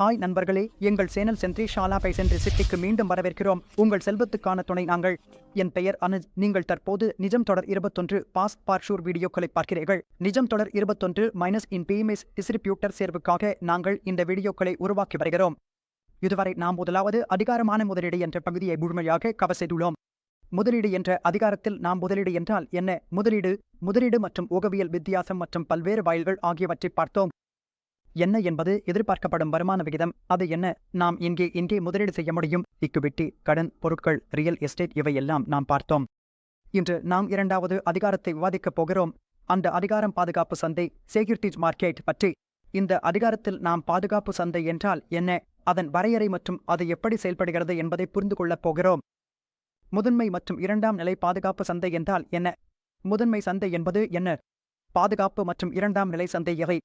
Hi நண்பர்களே எங்கள் channel sentry Shala bison சிட்டிக்கு மீண்டும் வரவேற்கிறோம். உங்கள் செல்வத்துக்கான துணை நாங்கள். என் பெயர் அனுஜ். நீங்கள் தற்போது நிஜம் தொடர் இருபத்தொன்று பாஸ் பார்ஷூர் வீடியோக்களை பார்க்கிறீர்கள். நிஜம் தொடர் இருபத்தொன்று மைனஸ் இன் பிஎம்எஸ் டிஸ்ட்ரிபியூட்டர் சேர்வுக்காக நாங்கள் இந்த வீடியோக்களை உருவாக்கி வருகிறோம். இதுவரை நாம் முதலாவது அதிகாரமான முதலீடு என்ற பகுதியை முழுமையாக கவர் செய்துள்ளோம். முதலீடு என்ற அதிகாரத்தில் நாம் முதலீடு என்றால் என்ன? முதலீடு முதலீடு மற்றும் உகவியல் வித்தியாசம் மற்றும் பல்வேறு வாயில்கள் ஆகியவற்றை பார்த்தோம். என்ன என்பது எதிர்பார்க்கப்படும் வருமான விகிதம். அது என்ன? நாம் இங்கே இங்கே முதலீடு செய்ய முடியும். இக்குவிட்டி கடன் பொருட்கள் ரியல் எஸ்டேட் இவையெல்லாம் நாம் பார்த்தோம். இன்று நாம் இரண்டாவது அதிகாரத்தை விவாதிக்கப் போகிறோம். அந்த அதிகாரம் பாதுகாப்பு சந்தை செக்யூரிட்டிஸ் மார்க்கெட் பற்றி. இந்த அதிகாரத்தில் நாம் பாதுகாப்பு சந்தை என்றால் என்ன? அதன் வரையறை மற்றும் அது எப்படி செயல்படுகிறது என்பதை புரிந்து கொள்ளப் போகிறோம். முதன்மை மற்றும் இரண்டாம் நிலை பாதுகாப்பு சந்தை என்றால் என்ன? முதன்மை சந்தை என்பது என்ன? பாதுகாப்பு மற்றும் இரண்டாம் நிலை சந்தை எவை?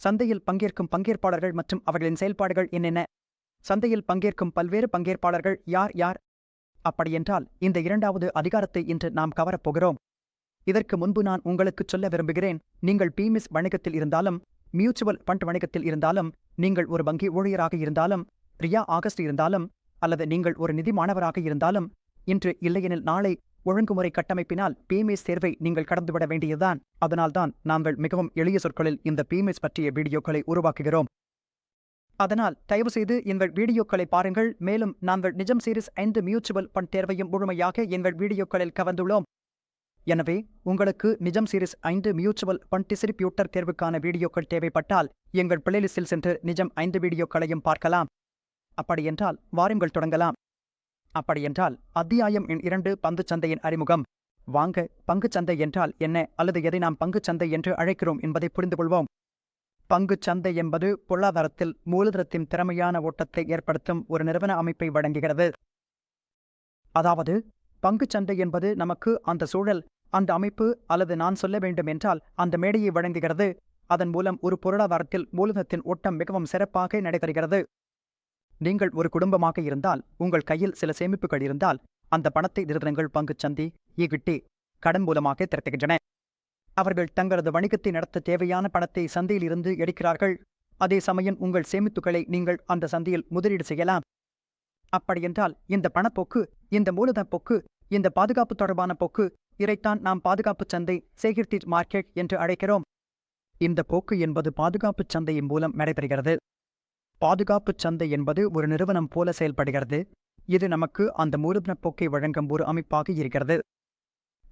சந்தையில் பங்கேற்கும் பங்கேற்பாளர்கள் மற்றும் அவர்களின் செயல்பாடுகள் என்னென்ன? சந்தையில் பங்கேற்கும் பல்வேறு பங்கேற்பாளர்கள் யார் யார்? அப்படியென்றால் இந்த இரண்டாவது அதிகாரத்தை இன்று நாம் கவரப்போகிறோம் இதற்கு முன்பு நான் உங்களுக்கு சொல்ல விரும்புகிறேன் நீங்கள் பிமிஸ் வணிகத்தில் இருந்தாலும் மியூச்சுவல் ஃபண்ட் வணிகத்தில் இருந்தாலும் நீங்கள் ஒரு வங்கி ஊழியராக இருந்தாலும் ரியா ஆகஸ்ட் இருந்தாலும் அல்லது நீங்கள் ஒரு நிதி மாணவராக இருந்தாலும் இன்று இல்லையெனில் நாளை ஒழுங்குமுறை கட்டமைப்பினால் பீமேஸ் தேர்வை நீங்கள் கடந்துவிட வேண்டியதுதான். அதனால்தான் நாங்கள் மிகவும் எளிய சொற்களில் இந்த பீமேஸ் பற்றிய வீடியோக்களை உருவாக்குகிறோம். அதனால் தயவுசெய்து எங்கள் வீடியோக்களை பாருங்கள். மேலும் நாங்கள் நிஜம் சீரிஸ் ஐந்து மியூச்சுவல் ஃபண்ட் தேர்வையும் முழுமையாக எங்கள் வீடியோக்களில் கவர்ந்துள்ளோம். எனவே உங்களுக்கு நிஜம் சீரிஸ் ஐந்து மியூச்சுவல் ஃபண்ட் டிஸ்ட்ரிபியூட்டர் தேர்வுக்கான வீடியோக்கள் தேவைப்பட்டால் எங்கள் பிளேலிஸ்டில் சென்று நிஜம் ஐந்து வீடியோக்களையும் பார்க்கலாம். அப்படியென்றால் வாருங்கள் தொடங்கலாம். அப்படியென்றால் அத்தியாயம் எண் இரண்டு பங்குச் சந்தையின் அறிமுகம். வாங்க பங்குச் சந்தை என்றால் என்ன அல்லது எதை நாம் பங்குச் சந்தை என்று அழைக்கிறோம் என்பதை புரிந்து கொள்வோம் பங்குச் சந்தை என்பது பொருளாதாரத்தில் மூலதனத்தின் திறமையான ஓட்டத்தை ஏற்படுத்தும் ஒரு நிறுவன அமைப்பை வழங்குகிறது. அதாவது பங்குச் சந்தை என்பது நமக்கு அந்த சூழல் அந்த அமைப்பு அல்லது நான் சொல்ல வேண்டும் என்றால் அந்த மேடையை வழங்குகிறது. அதன் மூலம் ஒரு பொருளாதாரத்தில் மூலதனத்தின் ஓட்டம் மிகவும் சிறப்பாக நடைபெறுகிறது. நீங்கள் ஒரு குடும்பமாக இருந்தால் உங்கள் கையில் சில சேமிப்புகள் இருந்தால் அந்த பணத்தை நிறுவனங்கள் பங்குச் சந்தை ஈகிட்டி கடன் மூலமாக திரட்டுகின்றன. அவர்கள் தங்களது வணிகத்தை நடத்த தேவையான பணத்தை சந்தையில் இருந்து எடுக்கிறார்கள். அதே சமயம் உங்கள் சேமிப்புகளை நீங்கள் அந்த சந்தையில் முதலீடு செய்யலாம். அப்படியென்றால் இந்த பணப்போக்கு இந்த மூலதன போக்கு இந்த பாதுகாப்பு தொடர்பான போக்கு இதைத்தான் நாம் பாதுகாப்பு சந்தை செக்யூரிட்டி மார்க்கெட் என்று அழைக்கிறோம். இந்த போக்கு என்பது பாதுகாப்பு சந்தையின் மூலம் நடைபெறுகிறது. பாதுகாப்பு சந்தை என்பது ஒரு நிறுவனம் போல செயல்படுகிறது. இது நமக்கு அந்த மூலதன போக்கை வழங்கும் ஒரு அமைப்பாக இருக்கிறது.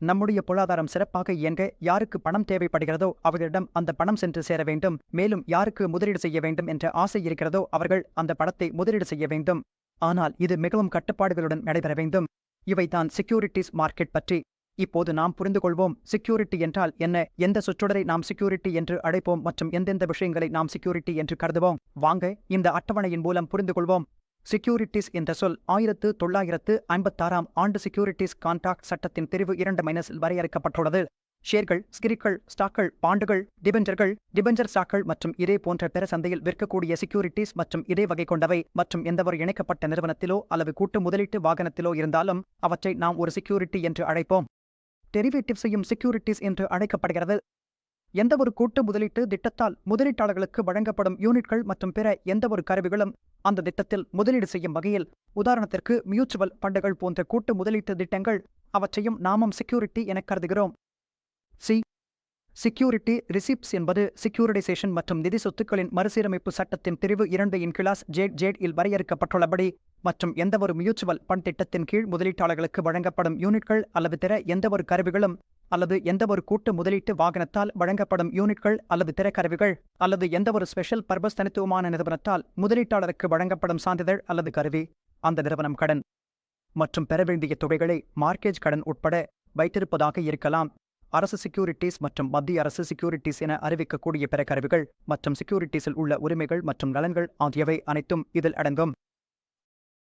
நம்முடைய பொருளாதாரம் சிறப்பாக இயங்க யாருக்கு பணம் தேவைப்படுகிறதோ அவர்களிடம் அந்த பணம் சென்று சேர வேண்டும். மேலும் யாருக்கு முதலீடு செய்ய வேண்டும் என்ற ஆசை இருக்கிறதோ அவர்கள் அந்த பணத்தை முதலீடு செய்ய வேண்டும். ஆனால் இது மிகவும் கட்டுப்பாடுகளுடன் நடைபெற வேண்டும். இவைதான் செக்யூரிட்டிஸ் மார்க்கெட் பற்றி இப்போது நாம் புரிந்து கொள்வோம் செக்யூரிட்டி என்றால் என்ன? எந்த சொற்றொடரை நாம் செக்யூரிட்டி என்று அழைப்போம் மற்றும் எந்தெந்த விஷயங்களை நாம் செக்யூரிட்டி என்று கருதுவோம்? வாங்க இந்த அட்டவணையின் மூலம் புரிந்து கொள்வோம் செக்யூரிட்டிஸ் என்ற சொல் ஆயிரத்து தொள்ளாயிரத்து ஐம்பத்தாறாம் ஆண்டு செக்யூரிட்டிஸ் கான்ட்ராக்ட் சட்டத்தின் பிரிவு இரண்டு மைனஸில் வரையறுக்கப்பட்டுள்ளது. ஷேர்கள் ஸ்கிரிக்கள் ஸ்டாக்கள் பாண்டுகள் டிபெஞ்சர்கள் டிபெஞ்சர் ஸ்டாக்கள் மற்றும் இதே போன்ற பிற சந்தையில் விற்கக்கூடிய செக்யூரிட்டிஸ் மற்றும் இதே வகை கொண்டவை மற்றும் எந்தவொரு இணைக்கப்பட்ட நிறுவனத்திலோ அல்லது கூட்டு முதலீட்டு வாகனத்திலோ இருந்தாலும் அவற்றை நாம் ஒரு செக்யூரிட்டி என்று அழைப்போம். டெரிவேட்டிவ்ஸையும் செக்யூரிட்டிஸ் என்று அழைக்கப்படுகிறது. எந்தவொரு கூட்டு முதலீட்டு திட்டத்தால் முதலீட்டாளர்களுக்கு வழங்கப்படும் யூனிட்கள் மற்றும் பிற எந்தவொரு கருவிகளும் அந்த திட்டத்தில் முதலீடு செய்யும் வகையில் உதாரணத்திற்கு மியூச்சுவல் ஃபண்டுகள் போன்ற கூட்டு முதலீட்டு திட்டங்கள் அவற்றையும் நாமும் செக்யூரிட்டி என கருதுகிறோம். சி. செக்யூரிட்டி ரிசிப்ட்ஸ் என்பது செக்யூரிடைசேஷன் மற்றும் நிதி சொத்துக்களின் மறுசீரமைப்பு சட்டத்தின் பிரிவு இரண்டு இன் கிளாஸ் ஜேட் ஜேட் இல் வரையறுக்கப்பட்டுள்ளபடி மற்றும் எந்தவொரு மியூச்சுவல் பண் திட்டத்தின் கீழ் முதலீட்டாளர்களுக்கு வழங்கப்படும் யூனிட்கள் அல்லது பிற எந்தவொரு கருவிகளும் அல்லது எந்தவொரு கூட்டு முதலீட்டு வாகனத்தால் வழங்கப்படும் யூனிட்கள் அல்லது பிற கருவிகள் அல்லது எந்தவொரு ஸ்பெஷல் பர்பஸ் தனித்துவமான நிறுவனத்தால் முதலீட்டாளருக்கு வழங்கப்படும் சான்றிதழ் அல்லது கருவி அந்த நிறுவனம் கடன் மற்றும் பெற வேண்டிய தொகைகளை மார்க்கேஜ் கடன் உட்பட வைத்திருப்பதாக இருக்கலாம். அரசு செக்யூரிட்டிஸ் மற்றும் மத்திய அரசு செக்யூரிட்டிஸ் என அறிவிக்கக்கூடிய பிற கருவிகள் மற்றும் செக்யூரிட்டிஸில் உள்ள உரிமைகள் மற்றும் நலன்கள் ஆகியவை அனைத்தும் இதில் அடங்கும்.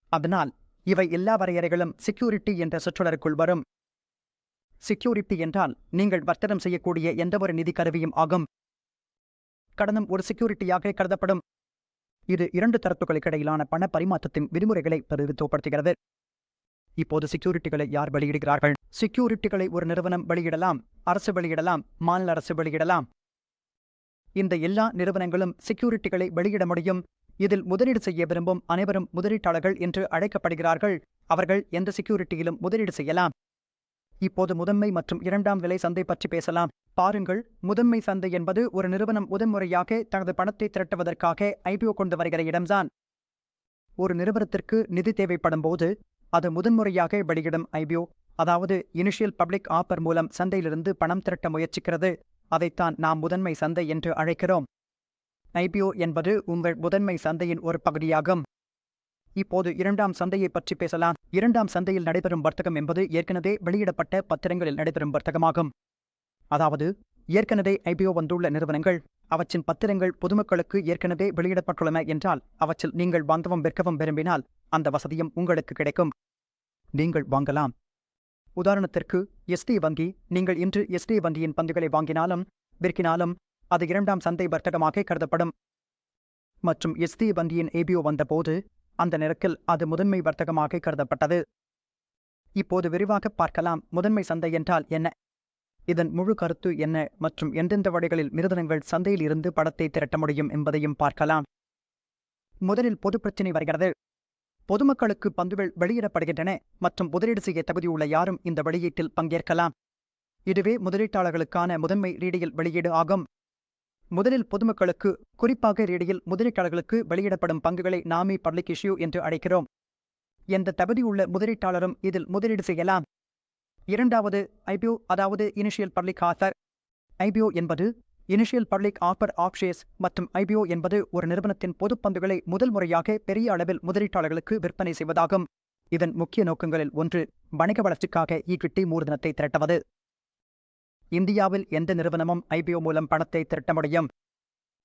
அதனால் இவை எல்லா வரையறைகளும் செக்யூரிட்டி என்ற சொற்றொடருக்குள் வரும். செக்யூரிட்டி என்றால் நீங்கள் வர்த்தகம் செய்யக்கூடிய எந்தவொரு நிதி கருவியும் ஆகும். கடனும் ஒரு செக்யூரிட்டியாக கருதப்படும். இது இரண்டு தரப்புகளுக்கிடையிலான பண பரிமாற்றத்தின் விதிமுறைகளை பிரதிநிதித்துவப்படுத்துகிறது. இப்போது செக்யூரிட்டிகளை யார் வெளியிடுகிறார்கள்? செக்யூரிட்டிகளை ஒரு நிறுவனம் வெளியிடலாம் அரசு வெளியிடலாம் மாநில அரசு வெளியிடலாம். இந்த எல்லா நிறுவனங்களும் செக்யூரிட்டிகளை வெளியிட முடியும். இதில் முதலீடு செய்ய விரும்பும் அனைவரும் முதலீட்டாளர்கள் என்று அழைக்கப்படுகிறார்கள். அவர்கள் எந்த செக்யூரிட்டியிலும் முதலீடு செய்யலாம். இப்போது முதன்மை மற்றும் இரண்டாம் நிலை சந்தை பற்றி பேசலாம். பாருங்கள் முதன்மை சந்தை என்பது ஒரு நிறுவனம் முதன்முறையாக தனது பணத்தை திரட்டுவதற்காக ஐபிஓ கொண்டு வருகிற இடம்தான். ஒரு நிறுவனத்திற்கு நிதி தேவைப்படும் போது அது முதன்முறையாக வெளியிடும் ஐபிஓ அதாவது இனிஷியல் பப்ளிக் ஆஃபர் மூலம் சந்தையிலிருந்து பணம் திரட்ட முயற்சிக்கிறது. அதைத்தான் நாம் முதன்மை சந்தை என்று அழைக்கிறோம். ஐபிஓ என்பது உங்கள் முதன்மை சந்தையின் ஒரு பகுதியாகும். இப்போது இரண்டாம் சந்தையை பற்றி பேசலாம். இரண்டாம் சந்தையில் நடைபெறும் வர்த்தகம் என்பது ஏற்கனவே வெளியிடப்பட்ட பத்திரங்களில் நடைபெறும் வர்த்தகமாகும். அதாவது ஏற்கனவே ஐபிஓ வந்துள்ள நிறுவனங்கள் அவற்றின் பத்திரங்கள் பொதுமக்களுக்கு ஏற்கனவே வெளியிடப்பட்டுள்ளன என்றால் அவற்றில் நீங்கள் வாங்கவும் விற்கவும் விரும்பினால் அந்த வசதியும் உங்களுக்கு கிடைக்கும். நீங்கள் வாங்கலாம். உதாரணத்திற்கு எஸ்டி வங்கி நீங்கள் இன்று எஸ்டி வங்கியின் பங்குகளை வாங்கினாலும் விற்கினாலும் அது இரண்டாம் சந்தை வர்த்தகமாக கருதப்படும். மற்றும் எஸ்டி வங்கியின் ஏபிஓ வந்தபோது அந்த நேரத்தில் அது முதன்மை வர்த்தகமாக கருதப்பட்டது. இப்போது விரிவாக பார்க்கலாம் முதன்மை சந்தை என்றால் என்ன? இதன் முழு கருத்து என்ன மற்றும் எந்தெந்த வழிகளில் மிருதனங்கள் சந்தையில் இருந்து படத்தை திரட்ட முடியும் என்பதையும் பார்க்கலாம். முதலில் பொது பிரச்சினை வருகிறது. பொதுமக்களுக்கு பங்குகள் வெளியிடப்படுகின்றன மற்றும் முதலீடு செய்ய தகுதியுள்ள யாரும் இந்த வெளியீட்டில் பங்கேற்கலாம். இதுவே முதலீட்டாளர்களுக்கான முதன்மை ரீடியில் வெளியீடு ஆகும். முதலில் பொதுமக்களுக்கு குறிப்பாக ரீடியில் முதலீட்டாளர்களுக்கு வெளியிடப்படும் பங்குகளை நாமி பப்ளிக் இஷ்யூ என்று அழைக்கிறோம். எந்த தகுதியுள்ள முதலீட்டாளரும் இதில் முதலீடு செய்யலாம். இரண்டாவது ஐபிஓ அதாவது இனிஷியல் பப்ளிக் ஆஃபர் ஐபிஓ என்பது இனிஷியல் பப்ளிக் ஆஃபர் ஆப்ஷேஸ் ஷேர்ஸ் மற்றும் ஐபிஓ என்பது ஒரு நிறுவனத்தின் பொதுப் பங்குகளை முதல் முறையாக பெரிய அளவில் முதலீட்டாளர்களுக்கு விற்பனை செய்வதாகும். இதன் முக்கிய நோக்கங்களில் ஒன்று வணிக வளர்ச்சிக்காக ஈக்விட்டி மூலதனத்தை திரட்டுவது. இந்தியாவில் எந்த நிறுவனமும் ஐபிஓ மூலம் பணத்தை திரட்ட முடியும்.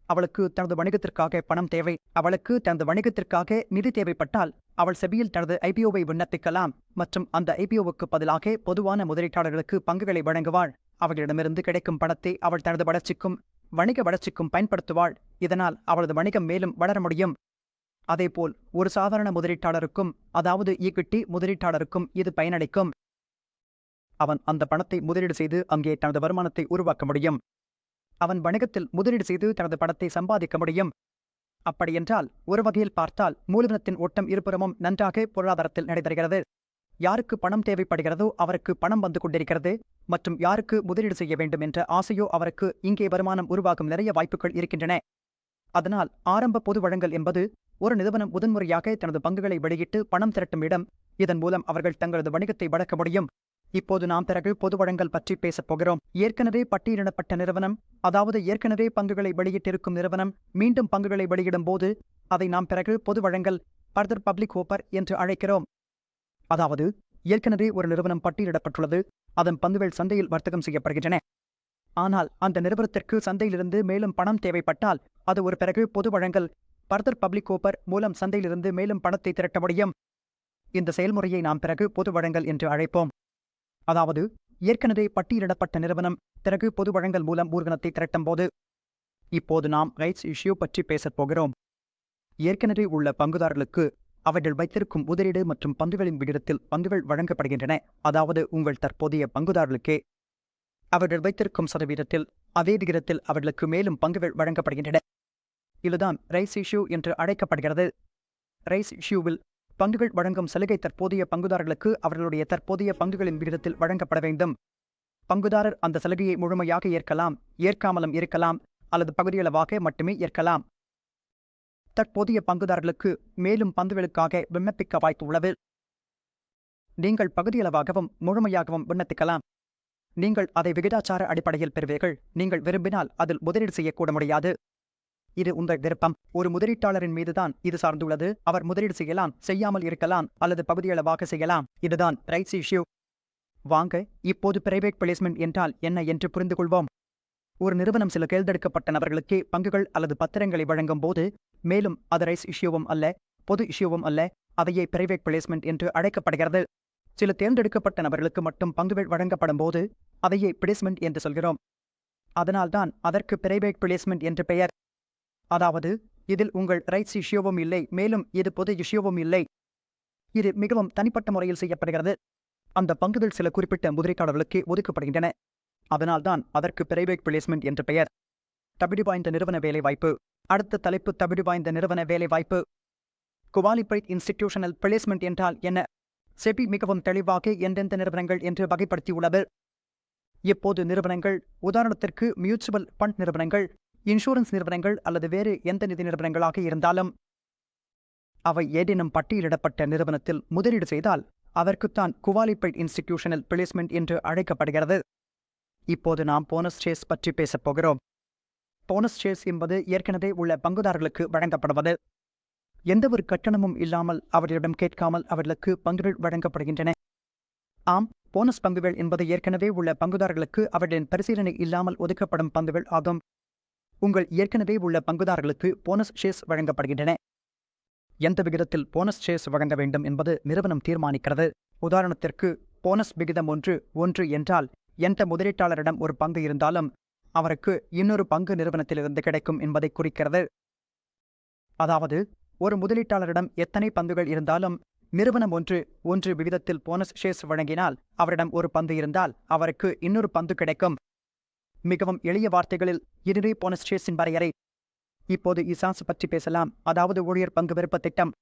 அவளுக்கு தனது வணிகத்திற்காக பணம் தேவை. அவளுக்கு தனது வணிகத்திற்காக நிதி தேவைப்பட்டால் அவள் செபியில் தனது ஐபிஓவை விண்ணப்பிக்கலாம் மற்றும் அந்த ஐபிஓவுக்கு பதிலாக பொதுவான முதலீட்டாளர்களுக்கு பங்குகளை வழங்குவாள். அவர்களிடமிருந்து கிடைக்கும் பணத்தை அவள் தனது வளர்ச்சிக்கும் வணிக வளர்ச்சிக்கும் பயன்படுத்துவாள். இதனால் அவளது வணிகம் மேலும் வளர முடியும். அதேபோல் ஒரு சாதாரண முதலீட்டாளருக்கும் அதாவது ஈக்விட்டி முதலீட்டாளருக்கும் இது பயனளிக்கும். அவன் அந்த பணத்தை முதலீடு செய்து அங்கே தனது வருமானத்தை உருவாக்க முடியும். அவன் வணிகத்தில் முதலீடு செய்து தனது பணத்தை சம்பாதிக்க முடியும். அப்படியென்றால் ஒரு வகையில் பார்த்தால் மூலதனத்தின் ஓட்டம் இருபுறமும் நன்றாக பொருளாதாரத்தில் நடைபெறுகிறது. யாருக்கு பணம் தேவைப்படுகிறதோ அவருக்கு பணம் வந்து கொண்டிருக்கிறது மற்றும் யாருக்கு முதலீடு செய்ய வேண்டும் என்ற ஆசையோ அவருக்கு இங்கே வருமானம் உருவாகும் நிறைய வாய்ப்புகள் இருக்கின்றன. அதனால் ஆரம்ப பொது வழங்கல் என்பது ஒரு நிறுவனம் முதன்முறையாக தனது பங்குகளை வெளியிட்டு பணம் திரட்டும் இடம். இதன் மூலம் அவர்கள் தங்களது வணிகத்தை வளர்க்க முடியும். இப்போது நாம் பிறகு பொது வழங்கல் பற்றி பேசப் போகிறோம். ஏற்கனவே பட்டியலிடப்பட்ட நிறுவனம் அதாவது ஏற்கனவே பங்குகளை வெளியிட்டிருக்கும் நிறுவனம் மீண்டும் பங்குகளை வெளியிடும் போது அதை நாம் பிறகு பொது வழங்கல் பர்தர் பப்ளிக் ஓப்பர் என்று அழைக்கிறோம். அதாவது ஏற்கனவே ஒரு நிறுவனம் பட்டியலிடப்பட்டுள்ளது அதன் பங்குகள் சந்தையில் வர்த்தகம் செய்யப்படுகின்றன. ஆனால் அந்த நிறுவனத்திற்கு சந்தையிலிருந்து மேலும் பணம் தேவைப்பட்டால் அது ஒரு பிறகு பொது வழங்கல் பர்தர் பப்ளிக் கோப்பர் மூலம் சந்தையிலிருந்து மேலும் பணத்தை திரட்ட முடியும். இந்த செயல்முறையை நாம் பிறகு பொது வழங்கல் என்று அழைப்போம். அதாவது ஏற்கனவே பட்டியலிடப்பட்ட நிறுவனம் பிறகு பொது வழங்கல் மூலம் மூலதனத்தை திரட்டும் போது. இப்போது நாம் ரைட்ஸ் இஷ்யூ பற்றி பேசப் போகிறோம். ஏற்கனவே உள்ள பங்குதாரர்களுக்கு அவர்கள் வைத்திருக்கும் முதலீடு மற்றும் பங்குகளின் விகிதத்தில் பங்குகள் வழங்கப்படுகின்றன. அதாவது உங்கள் தற்போதைய பங்குதாரர்களுக்கே அவர்கள் வைத்திருக்கும் சதவீதத்தில் அதே விகிதத்தில் அவர்களுக்கு மேலும் பங்குகள் வழங்கப்படுகின்றன. இதுதான் ரைஸ் இஷ்யூ என்று அழைக்கப்படுகிறது. ரைஸ் இஷ்யூவில் பங்குகள் வழங்கும் சலுகை தற்போதைய பங்குதாரர்களுக்கு அவர்களுடைய தற்போதைய பங்குகளின் விகிதத்தில் வழங்கப்பட வேண்டும். பங்குதாரர் அந்த சலுகையை முழுமையாக ஏற்கலாம் ஏற்காமலும் இருக்கலாம் அல்லது பகுதியளவாக மட்டுமே ஏற்கலாம். தற்போதைய பங்குதாரர்களுக்கு மேலும் பங்குகளுக்காக விண்ணப்பிக்க வாய்ப்பு உள்ளது. நீங்கள் பகுதியளவாகவும் முழுமையாகவும் விண்ணப்பிக்கலாம். நீங்கள் அதை விகிதாச்சார அடிப்படையில் பெறுவீர்கள். நீங்கள் விரும்பினால் அதில் முதலீடு செய்யக்கூட முடியாது. இது உங்கள் விருப்பம். ஒரு முதலீட்டாளரின் மீதுதான் இது சார்ந்துள்ளது. அவர் முதலீடு செய்யலாம் செய்யாமல் இருக்கலாம் அல்லது பகுதியளவாக செய்யலாம். இதுதான் ரைட்ஸ் இஷ்யூ. வாங்க இப்போது பிரைவேட் பிளேஸ்மெண்ட் என்றால் என்ன என்று புரிந்து கொள்வோம் ஒரு நிறுவனம் சில தேர்ந்தெடுக்கப்பட்ட நபர்களுக்கே பங்குகள் அல்லது பத்திரங்களை வழங்கும் போது மேலும் அது ரைஸ் இஷ்யூவும் அல்ல பொது இஷ்யூவும் அல்ல அதையே பிரைவேட் பிளேஸ்மெண்ட் என்று அழைக்கப்படுகிறது. சில தேர்ந்தெடுக்கப்பட்ட நபர்களுக்கு மட்டும் பங்குகள் வழங்கப்படும் போது அதையே பிளேஸ்மெண்ட் என்று சொல்கிறோம். அதனால்தான் அதற்கு பிரைவேட் பிளேஸ்மெண்ட் என்று பெயர். அதாவது இதில் உங்கள் ரைட்ஸ் இஷ்யூவும் இல்லை மேலும் இது பொது இஷ்யூவும் இல்லை. இது மிகவும் தனிப்பட்ட முறையில் செய்யப்படுகிறது. அந்த பங்குகள் சில குறிப்பிட்ட முதலீட்டாளர்களுக்கே ஒதுக்கப்படுகின்றன. அதனால்தான் அதற்கு பிரைவேட் பிளேஸ்மெண்ட் என்று பெயர். தகுதி வாய்ந்த நிறுவன வேலைவாய்ப்பு. அடுத்த தலைப்பு தகுதி வாய்ந்த நிறுவன வேலைவாய்ப்பு. குவாலிஃபைட் இன்ஸ்டிடியூஷனல் பிளேஸ்மெண்ட் என்றால் என்ன? செபி மிகவும் தெளிவாக எந்தெந்த நிறுவனங்கள் என்று வகைப்படுத்தியுள்ளது? இப்போது நிறுவனங்கள்? உதாரணத்திற்கு மியூச்சுவல் ஃபண்ட் நிறுவனங்கள் இன்சூரன்ஸ் நிறுவனங்கள் அல்லது வேறு எந்த நிதி நிறுவனங்களாக இருந்தாலும். அவை ஏதேனும் பட்டியலிடப்பட்ட நிறுவனத்தில் முதலீடு செய்தால் அதற்குத்தான் குவாலிஃபைட் இன்ஸ்டிடியூஷனல் பிளேஸ்மெண்ட் என்று அழைக்கப்படுகிறது. இப்போது நாம் போனஸ் ஷேர்ஸ் பற்றி பேசப் போகிறோம். போனஸ் ஷேர்ஸ் என்பது ஏற்கனவே உள்ள பங்குதாரர்களுக்கு வழங்கப்படுவது. எந்தவொரு கட்டணமும் இல்லாமல் அவர்களிடம் கேட்காமல் அவர்களுக்கு பங்குகள் வழங்கப்படுகின்றன. ஆம் போனஸ் பங்குகள் என்பது ஏற்கனவே உள்ள பங்குதாரர்களுக்கு அவர்களின் பரிசீலனை இல்லாமல் ஒதுக்கப்படும் பங்குகள் ஆகும். உங்கள் ஏற்கனவே உள்ள பங்குதாரர்களுக்கு போனஸ் ஷேர்ஸ் வழங்கப்படுகின்றன. எந்த விகிதத்தில் போனஸ் ஷேர்ஸ் வழங்க வேண்டும் என்பது நிறுவனம் தீர்மானிக்கிறது. உதாரணத்திற்கு போனஸ் விகிதம் ஒன்று ஒன்று என்றால் எந்த முதலீட்டாளரிடம் ஒரு பங்கு இருந்தாலும் அவருக்கு இன்னொரு பங்கு நிறுவனத்திலிருந்து கிடைக்கும் என்பதை குறிக்கிறது. அதாவது ஒரு முதலீட்டாளரிடம் எத்தனை பங்குகள் இருந்தாலும் நிறுவனம் ஒன்று ஒன்று விகிதத்தில் போனஸ் ஷேர்ஸ் வழங்கினால் அவரிடம் ஒரு பந்து இருந்தால் அவருக்கு இன்னொரு பந்து கிடைக்கும். மிகவும் எளிய வார்த்தைகளில் இதுவே போனஸ் ஷேர்ஸின் வரையறை இப்போது இசாஸ் பற்றி பேசலாம். அதாவது ஊழியர் பங்கு விருப்ப திட்டம்.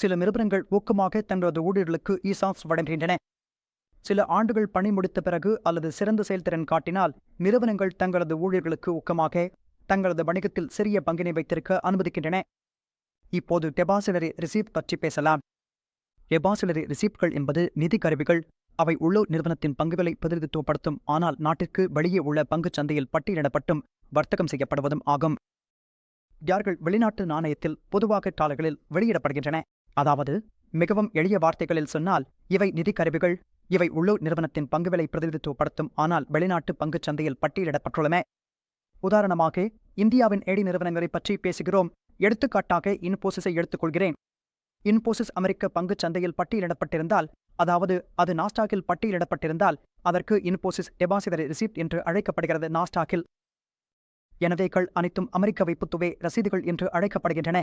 சில நிறுவனங்கள் ஊக்கமாக தங்களது ஊழியர்களுக்கு இசாஸ் வழங்குகின்றன. சில ஆண்டுகள் பணி முடித்த பிறகு அல்லது சிறந்த செயல்திறன் காட்டினால் நிறுவனங்கள் தங்களது ஊழியர்களுக்கு ஊக்கமாக தங்களது வணிகத்தில் சிறிய பங்கினை வைத்திருக்க அனுமதிக்கின்றன. இப்போது டெபாசிலரி ரிசீப்ட் பற்றி பேசலாம். டெபாசிலரி ரிசீப்ட்கள் என்பது நிதி கருவிகள். அவை உள்ளூர் நிறுவனத்தின் பங்குகளை பிரதிநிதித்துவப்படுத்தும். ஆனால் நாட்டிற்கு வெளியே உள்ள பங்குச் சந்தையில் பட்டியலிடப்பட்டும் வர்த்தகம் செய்யப்படுவதும் ஆகும். யார்கள் வெளிநாட்டு நாணயத்தில் பொதுவாக டாலர்களில் வெளியிடப்படுகின்றன. அதாவது மிகவும் எளிய வார்த்தைகளில் சொன்னால் இவை நிதி கருவிகள். இவை உள்ளூர் நிறுவனத்தின் பங்கு விலை பிரதிநிதித்துவப்படுத்தும் ஆனால் வெளிநாட்டு பங்குச் சந்தையில் பட்டியலிடப்பட்டுள்ளன. உதாரணமாக இந்தியாவின் ஏடி நிறுவனங்களை பற்றி பேசுகிறோம். எடுத்துக்காட்டாக இன்போசிஸை எடுத்துக்கொள்கிறேன். இன்போசிஸ் அமெரிக்க பங்குச் சந்தையில் பட்டியலிடப்பட்டிருந்தால் அதாவது அது நாஸ்டாக்கில் பட்டியலிடப்பட்டிருந்தால் அதற்கு இன்போசிஸ் டெபாசிடர் ரிசிப்ட் என்று அழைக்கப்படுகிறது நாஸ்டாக்கில். எனவே கள் அனைத்தும் அமெரிக்க வைப்புத்துவே ரசீதுகள் என்று அழைக்கப்படுகின்றன.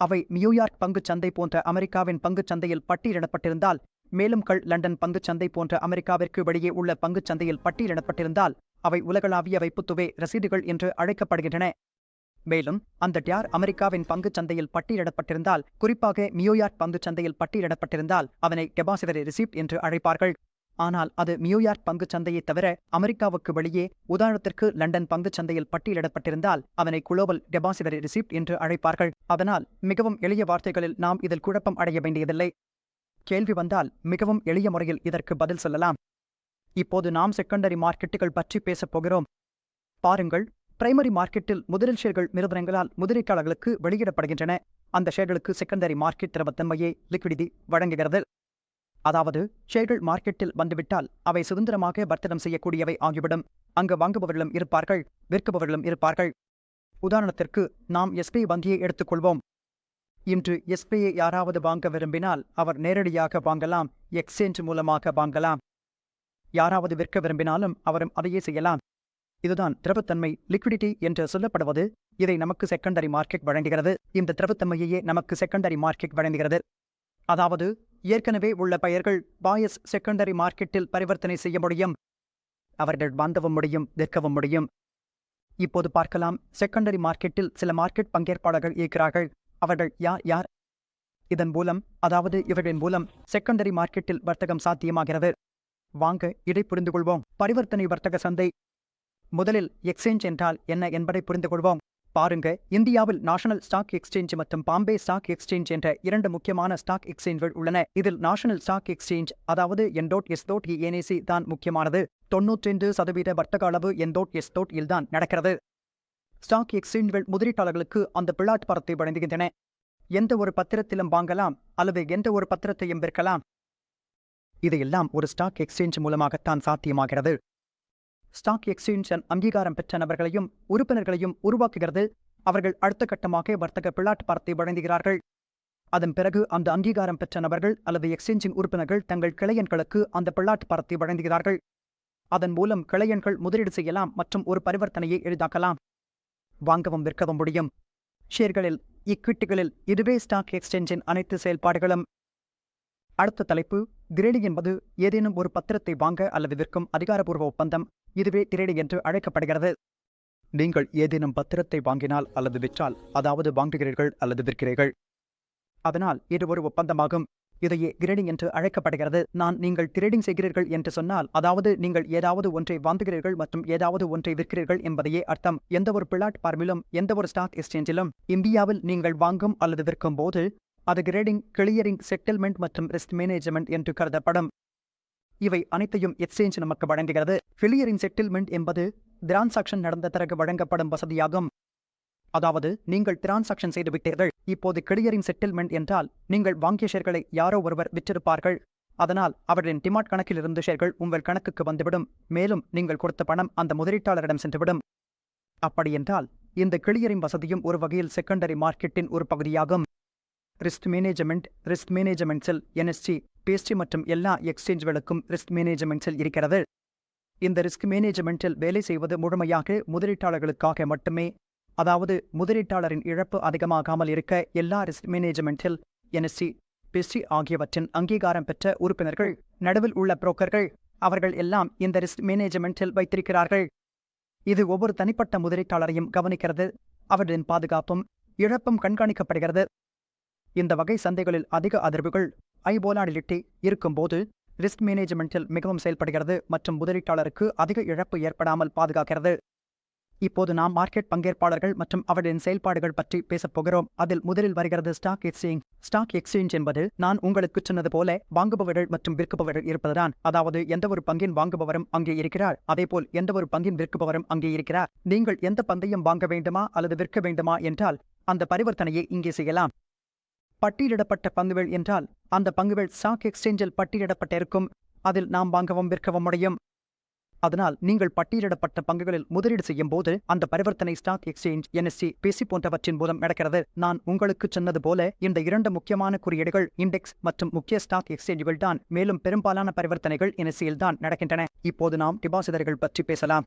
அவை நியூயார்க் பங்குச் சந்தை போன்ற அமெரிக்காவின் பங்குச் சந்தையில் பட்டியலிடப்பட்டிருந்தால் மேலும் கள் லண்டன் பங்குச் சந்தை போன்ற அமெரிக்காவிற்கு வெளியே உள்ள பங்குச் சந்தையில் பட்டியலிடப்பட்டிருந்தால் அவை உலகளாவிய வைப்புத்துவே ரசீதுகள் என்று அழைக்கப்படுகின்றன. மேலும் அந்த டியார் அமெரிக்காவின் பங்குச் சந்தையில் பட்டியலிடப்பட்டிருந்தால் குறிப்பாக நியூயார்க் பங்குச் சந்தையில் பட்டியலிடப்பட்டிருந்தால் அதனை டெபாசிடரி ரிசிப்ட் என்று அழைப்பார்கள். ஆனால் அது நியூயார்க் பங்குச் சந்தையை தவிர அமெரிக்காவுக்கு வெளியே உதாரணத்திற்கு லண்டன் பங்குச் சந்தையில் பட்டியலிடப்பட்டிருந்தால் அதனை குளோபல் டெபாசிடரி ரிசிப்ட் என்று அழைப்பார்கள். அதனால் மிகவும் எளிய வார்த்தைகளில் நாம் இதில் குழப்பம் அடைய வேண்டியதில்லை. கேள்வி வந்தால் மிகவும் எளிய முறையில் இதற்கு பதில் சொல்லலாம். இப்போது நாம் செகண்டரி மார்க்கெட்டுகள் பற்றி பேசப் போகிறோம். பாருங்கள் பிரைமரி மார்க்கெட்டில் முதலில் ஷேர்கள் நிறுவனங்களால் முதலீட்டாளர்களுக்கு வெளியிடப்படுகின்றன. அந்த ஷேர்களுக்கு செகண்டரி மார்க்கெட் திரவத்தன்மையை லிக்விடிட்டி வழங்குகிறது. அதாவது ஷேர்கள் மார்க்கெட்டில் வந்துவிட்டால் அவை சுதந்திரமாக வர்த்தகம் செய்யக்கூடியவை ஆகிவிடும். அங்கு வாங்குபவர்களும் இருப்பார்கள் விற்குபவர்களும் இருப்பார்கள். உதாரணத்திற்கு நாம் எஸ்பி வங்கியை எடுத்துக்கொள்வோம். இன்று எஸ்பியை யாராவது வாங்க விரும்பினால் அவர் நேரடியாக வாங்கலாம் எக்ஸ்சேஞ்ச் மூலமாக வாங்கலாம். யாராவது விற்க விரும்பினாலும் அவரும் அதையே செய்யலாம். இதுதான் திரவத்தன்மை லிக்விடிட்டி என்று சொல்லப்படுவது. இதை நமக்கு செகண்டரி மார்க்கெட் வழங்குகிறது. இந்த திரவத்தன்மையையே நமக்கு செகண்டரி மார்க்கெட் வழங்குகிறது. அதாவது ஏற்கனவே உள்ள பெயர்கள் பாயஸ் செகண்டரி மார்க்கெட்டில் பரிவர்த்தனை செய்ய முடியும். அவர்கள் வாந்தவும் முடியும் விற்கவும் முடியும். இப்போது பார்க்கலாம் செகண்டரி மார்க்கெட்டில் சில மார்க்கெட் பங்கேற்பாளர்கள் இருக்கிறார்கள். அவர்கள் யார் யார்? இதன் மூலம் அதாவது இவர்களின் மூலம் செகண்டரி மார்க்கெட்டில் வர்த்தகம் சாத்தியமாகிறது. வாங்க இதை புரிந்து கொள்வோம் பரிவர்த்தனை வர்த்தக சந்தை. முதலில் எக்ஸ்சேஞ்ச் என்றால் என்ன என்பதை புரிந்து கொள்வோம் பாருங்க இந்தியாவில் நேஷனல் ஸ்டாக் எக்ஸ்சேஞ்ச் மற்றும் பாம்பே ஸ்டாக் எக்ஸ்சேஞ்ச் என்ற இரண்டு முக்கியமான ஸ்டாக் எக்ஸ்சேஞ்ச்கள் உள்ளன. இதில் நேஷனல் ஸ்டாக் எக்ஸ்சேஞ்ச் அதாவது என்டோட் எஸ்தோட் ஏனேசி தான் முக்கியமானது. தொன்னூற்றி சதவீத வர்த்தக அளவு என்டோட் எஸ்தோட் இல்தான் நடக்கிறது. ஸ்டாக் எக்ஸ்சேஞ்ச்கள் முதலீட்டாளர்களுக்கு அந்த பிளாட் பரத்தை வழங்குகின்றன. எந்த ஒரு பத்திரத்திலும் வாங்கலாம் அல்லது எந்த ஒரு பத்திரத்தையும் விற்கலாம். இதையெல்லாம் ஒரு ஸ்டாக் எக்ஸ்சேஞ்ச் மூலமாகத்தான் சாத்தியமாகிறது. ஸ்டாக் எக்ஸ்சேஞ்ச் அங்கீகாரம் பெற்ற நபர்களையும் உறுப்பினர்களையும் உருவாக்குகிறது. அவர்கள் அடுத்த கட்டமாக வர்த்தக பிளாட் பரத்தை வழங்குகிறார்கள். அதன் பிறகு அந்த அங்கீகாரம் பெற்ற நபர்கள் அல்லது எக்ஸ்சேஞ்சின் உறுப்பினர்கள் தங்கள் கிளையன்களுக்கு அந்த பிளாட் பரத்தை வழங்குகிறார்கள். அதன் மூலம் கிளையன்கள் முதலீடு செய்யலாம் மற்றும் ஒரு பரிவர்த்தனையை எளிதாக்கலாம். வாங்கவும் விற்கவும் முடியும். ஷேர்களில் இக்விட்டிகளில் இதுவே ஸ்டாக் எக்ஸ்சேஞ்சின் அனைத்து செயல்பாடுகளும். அடுத்த தலைப்பு திரேடி என்பது ஏதேனும் ஒரு பத்திரத்தை வாங்க அல்லது விற்கும் அதிகாரப்பூர்வ ஒப்பந்தம். இதுவே திரேடி என்று அழைக்கப்படுகிறது. நீங்கள் ஏதேனும் பத்திரத்தை வாங்கினால் அல்லது விற்றால் அதாவது வாங்குகிறீர்கள் அல்லது விற்கிறீர்கள். அதனால் இது ஒரு ஒப்பந்தமாகும். இதையே கிரேடிங் என்று அழைக்கப்படுகிறது. நான் நீங்கள் ட்ரேடிங் செய்கிறீர்கள் என்று சொன்னால் அதாவது நீங்கள் ஏதாவது ஒன்றை வாங்குகிறீர்கள் மற்றும் ஏதாவது ஒன்றை விற்கிறீர்கள் என்பதையே அர்த்தம். எந்த ஒரு பிளாட்ஃபார்மிலும் எந்த ஒரு ஸ்டாக் எக்ஸ்சேஞ்சிலும் இந்தியாவில் நீங்கள் வாங்கும் அல்லது விற்கும் போது அது கிரேடிங் கிளியரிங் செட்டில்மெண்ட் மற்றும் ரிஸ்க் மேனேஜ்மெண்ட் என்று கருதப்படும். இவை அனைத்தையும் எக்ஸ்சேஞ்ச் நமக்கு வழங்குகிறது. கிளியரிங் செட்டில்மெண்ட் என்பது டிரான்சாக்ஷன் நடந்த பிறகு வழங்கப்படும் வசதியாகும். அதாவது நீங்கள் டிரான்சாக்ஷன் செய்துவிட்டீர்கள் இப்போது கிளியரிங் செட்டில்மெண்ட் என்றால் நீங்கள் வாங்கிய ஷேர்களை யாரோ ஒருவர் விற்றிருப்பார்கள். அதனால் அவர்களின் டிமாட் கணக்கிலிருந்து ஷேர்கள் உங்கள் கணக்குக்கு வந்துவிடும். மேலும் நீங்கள் கொடுத்த பணம் அந்த முதலீட்டாளரிடம் சென்றுவிடும். அப்படியென்றால் இந்த கிளியரிங் வசதியும் ஒரு வகையில் செகண்டரி மார்க்கெட்டின் ஒரு பகுதியாகும். ரிஸ்க் மேனேஜ்மெண்ட் ரிஸ்க் மேனேஜ்மெண்ட்ஸில் என்எஸ்டி பேஸ்டி மற்றும் எல்லா எக்ஸ்சேஞ்ச்களுக்கும் ரிஸ்க் மேனேஜ்மெண்ட்ஸில் இருக்கிறது. இந்த ரிஸ்க் மேனேஜ்மெண்ட்டில் வேலை செய்வது முழுமையாக முதலீட்டாளர்களுக்காக மட்டுமே. அதாவது முதலீட்டாளரின் இழப்பு அதிகமாகாமல் இருக்க எல்லா ரிஸ்க் மேனேஜ்மெண்ட்டில் என்எஸ்சி பிஸ்டி ஆகியவற்றின் அங்கீகாரம் பெற்ற உறுப்பினர்கள் நடுவில் உள்ள புரோக்கர்கள் அவர்கள் எல்லாம் இந்த ரிஸ்க் மேனேஜ்மெண்ட்டில் வைத்திருக்கிறார்கள். இது ஒவ்வொரு தனிப்பட்ட முதலீட்டாளரையும் கவனிக்கிறது அவர்களின் பாதுகாப்பும் இழப்பும் கண்காணிக்கப்படுகிறது. இந்த வகை சந்தைகளில் அதிக அதிர்வுகள் ஐபோலாடிலிட்டி இருக்கும்போது ரிஸ்க் மேனேஜ்மெண்ட்டில் மிகவும் செயல்படுகிறது மற்றும் முதலீட்டாளருக்கு அதிக இழப்பு ஏற்படாமல் பாதுகாக்கிறது. இப்போது நாம் மார்க்கெட் பங்கேற்பாளர்கள் மற்றும் அவர்களின் செயல்பாடுகள் பற்றி பேசப் போகிறோம். அதில் முதலில் வருகிறது ஸ்டாக் எக்ஸ்சேஞ்ச். ஸ்டாக் எக்ஸ்சேஞ்ச் என்பது நான் உங்களுக்கு சொன்னது போல வாங்குபவர்கள் மற்றும் விற்குபவர்கள் இருப்பதுதான். அதாவது எந்த ஒரு பங்கின் வாங்குபவரும் அங்கே இருக்கிறார். அதேபோல் எந்த ஒரு பங்கின் விற்குபவரும் அங்கே இருக்கிறார். நீங்கள் எந்த பந்தையும் வாங்க வேண்டுமா அல்லது விற்க வேண்டுமா என்றால் அந்த பரிவர்த்தனையை இங்கே செய்யலாம். பட்டியலிடப்பட்ட பங்குகள் என்றால் அந்த பங்குகள் ஸ்டாக் எக்ஸ்சேஞ்சில் பட்டியலிடப்பட்டிருக்கும். அதில் நாம் வாங்கவும் விற்கவும் முடியும். அதனால் நீங்கள் பட்டியலிடப்பட்ட பங்குகளில் முதலீடு செய்யும் போது அந்த பரிவர்த்தனை ஸ்டாக் எக்ஸ்சேஞ்ச் என்எஸ்சி பேசி போன்றவற்றின் மூலம் நடக்கிறது. நான் உங்களுக்கு சொன்னது போல இந்த இரண்டு முக்கியமான குறியீடுகள் இண்டெக்ஸ் மற்றும் முக்கிய ஸ்டாக் எக்ஸ்சேஞ்சுகள் தான் மேலும் பெரும்பாலான பரிவர்த்தனைகள் என்எஸ்சியில் தான் நடக்கின்றன. இப்போது நாம் டிபாசிடர்கள் பற்றி பேசலாம்.